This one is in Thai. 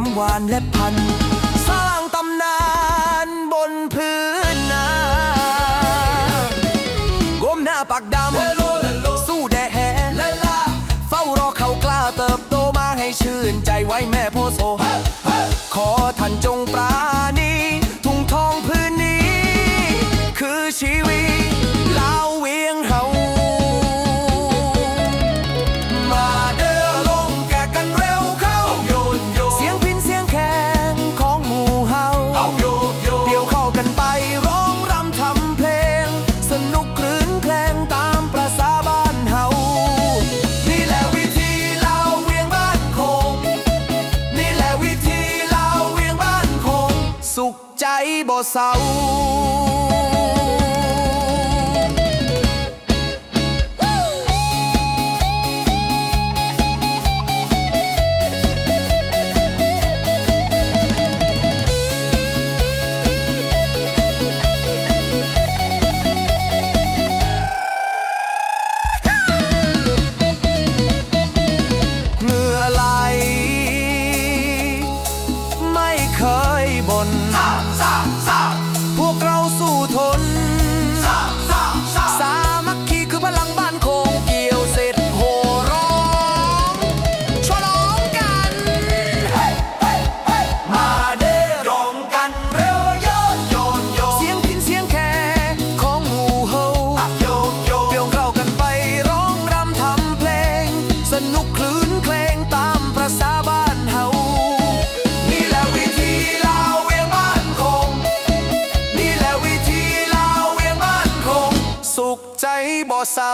ยมหวานและพัน สร้างตำนานบนพื้นนาก้มหน้าปากดำ สู้แดดแหเฝ้ารอเขากล้าเติบโตมาให้ชื่นใจไว้แม่โพโซ ขอท่านจงปราณี ทุ่งทองพื้นนี้ คือชีวิต สุขใจบ่เศร้า บ่เศร้า